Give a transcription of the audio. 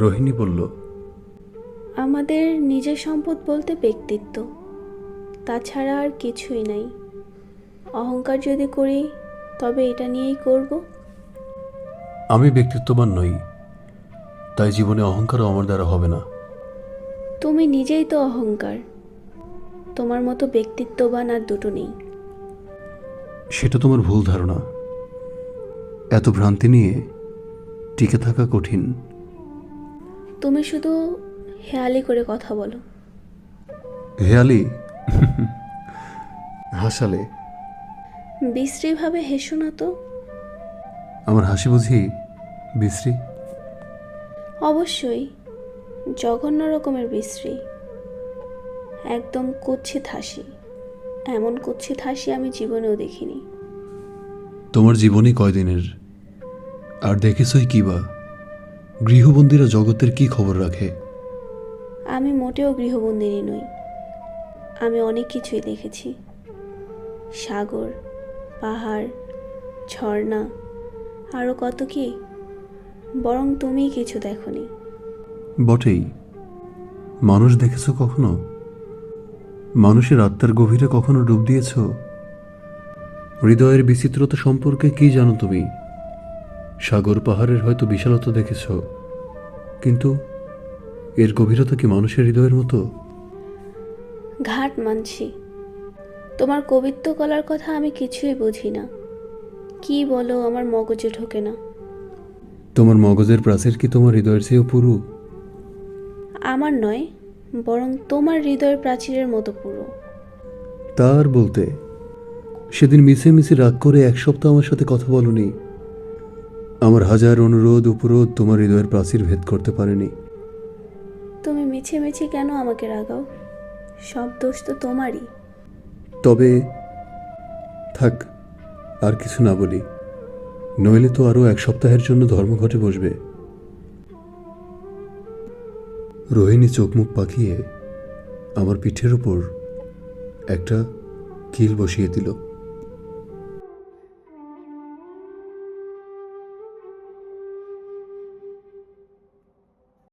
রোহিণী বলল আমাদের নিজের সম্পদ বলতে ব্যক্তিত্ব তাছাড়া আর কিছুই নাই। অহংকার যদি করি তবে এটা নিয়েই করব। আমি ব্যক্তিত্ববান নই তাই জীবনে অহংকারও আমার দ্বারা হবে না। তুমি নিজেই তো অহংকার তোমার মতো ব্যক্তিত্ববান আর দুটো নেই। সেটা তোমার ভুল ধারণা। এত ভ্রান্তি নিয়ে টিকে থাকা কঠিন। তুমি শুধু হেয়ালি করে কথা বলো। হেয়ালি? হাসালে? বিশ্রীভাবে হেসো না তো। আমার হাসি বুঝি বিশ্রী? অবশ্যই জঘন্য রকমের বিশ্রী। একদম কুচ্ছিত হাসি। এমন কুচ্ছিত হাসি আমি জীবনেও দেখিনি। তোমার জীবনই কয়দিনের? আর দেখেছই কি বা? গৃহবন্দীরা জগতের কি খবর রাখে? আমি মোটেও গৃহবন্দিনী নই। আমি অনেক কিছুই দেখেছি। সাগর পাহাড় ঝর্ণা আরও কত কি? বরং তুমিই কিছু দেখনি। বটেই। মানুষ দেখেছ কখনো? মানুষের আত্মার গভীরে কখনো ডুব দিয়েছ? হৃদয়ের বিচিত্রতা সম্পর্কে কি জানো তুমি? সাগর পাহাড়ের হয়তো বিশালতা দেখেছ কিন্তু এর গভীরতা কি মানুষের হৃদয়ের মতো? ঘাট মানছি। তোমার কবিত্ব কলার কথা আমি কিছুই বুঝি না। কি বলো আমার মগজে ঢোকে না। তোমার মগজের প্রাচীর কি তোমার হৃদয়ের চেয়েও পুরু? আমার নয় বরং তোমার হৃদয়ের প্রাচীরের মতো পুরো। তার বলতে সেদিন মিছে মিছে রাগ করে এক সপ্তাহ আমার সাথে কথা বলনি। আমার হাজার অনুরোধ উপরোধ তোমার হৃদয়ের প্রাচীর ভেদ করতে পারেনি। তুমি মিছে মিছে কেন আমাকে রাগাও? সব দোষ তো তোমারই। তবে থাক আর কিছু না বলি। নইলে তো আরও এক সপ্তাহের জন্য ধর্মঘটে বসবে। রোহিণী চোখ মুখ পাকিয়ে আমার পিঠের উপর একটা কিল বসিয়ে দিল।